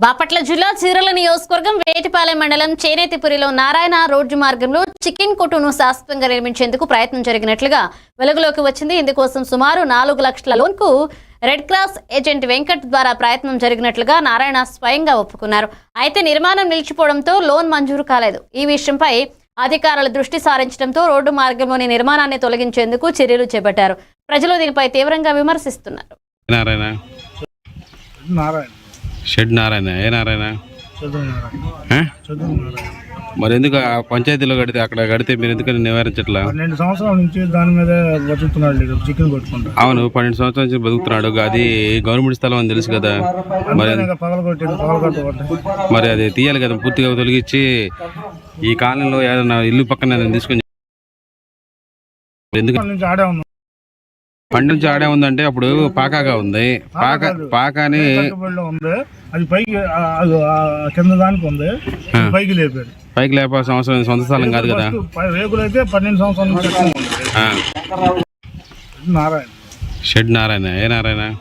బాపట్ల జిల్లా చీరల నియోజకవర్గం వేటిపాలెం మండలం చేనేతిపురిలో నారాయణ రోడ్డు మార్గంలో చికెన్ కొట్టును శాశ్వతంగా నిర్మించేందుకు ప్రయత్నం జరిగినట్లుగా వెలుగులోకి వచ్చింది. ఇందుకోసం సుమారు నాలుగు లక్షల లోన్కు రెడ్ క్రాస్ ఏజెంట్ వెంకట్ ద్వారా ప్రయత్నం జరిగినట్లుగా నారాయణ స్వయంగా ఒప్పుకున్నారు. అయితే నిర్మాణం నిలిచిపోవడంతో లోన్ మంజూరు కాలేదు. ఈ విషయంపై అధికారుల దృష్టి సారించడంతో రోడ్డు మార్గంలోని నిర్మాణాన్ని తొలగించేందుకు చర్యలు చేపట్టారు. ప్రజలు దీనిపై తీవ్రంగా విమర్శిస్తున్నారు. నారాయణ. నారాయణ. షెడ్ నారాయణ? ఏ? నారాయణ. మరి ఎందుకు ఆ పంచాయతీలో కడితే అక్కడ కడితే మీరు ఎందుకని నివారించట్లా? పన్నెండు సంవత్సరాల నుంచి దాని మీద బతుకుతున్నాడు చికెన్ అవును పన్నెండు సంవత్సరాల నుంచి బతుకుతున్నాడు. అది గవర్నమెంట్ స్థలం అని తెలుసు కదా. మరి మరి అది తీయాలి కదా పూర్తిగా తొలగించి ఈ కాలనీలో ఏదైనా ఇల్లు పక్కన తీసుకొని ఎందుకు ఆడే ఉన్నాం పండు నుంచి ఆడే ఉందంటే అప్పుడు పాకాగా ఉంది. పాక పాకాని అది పైకి కింద దానికి ఉంది. పైకి లేపాడు పైకి లేపాల్సిన అవసరం సొంత స్థలం కాదు కదా. ఫస్ట్ పై- రేకులు అయితే పన్నెండు సంవత్సరాల. ఆ. నారాయణ. షెడ్ నారాయణ ఏ నారాయణ?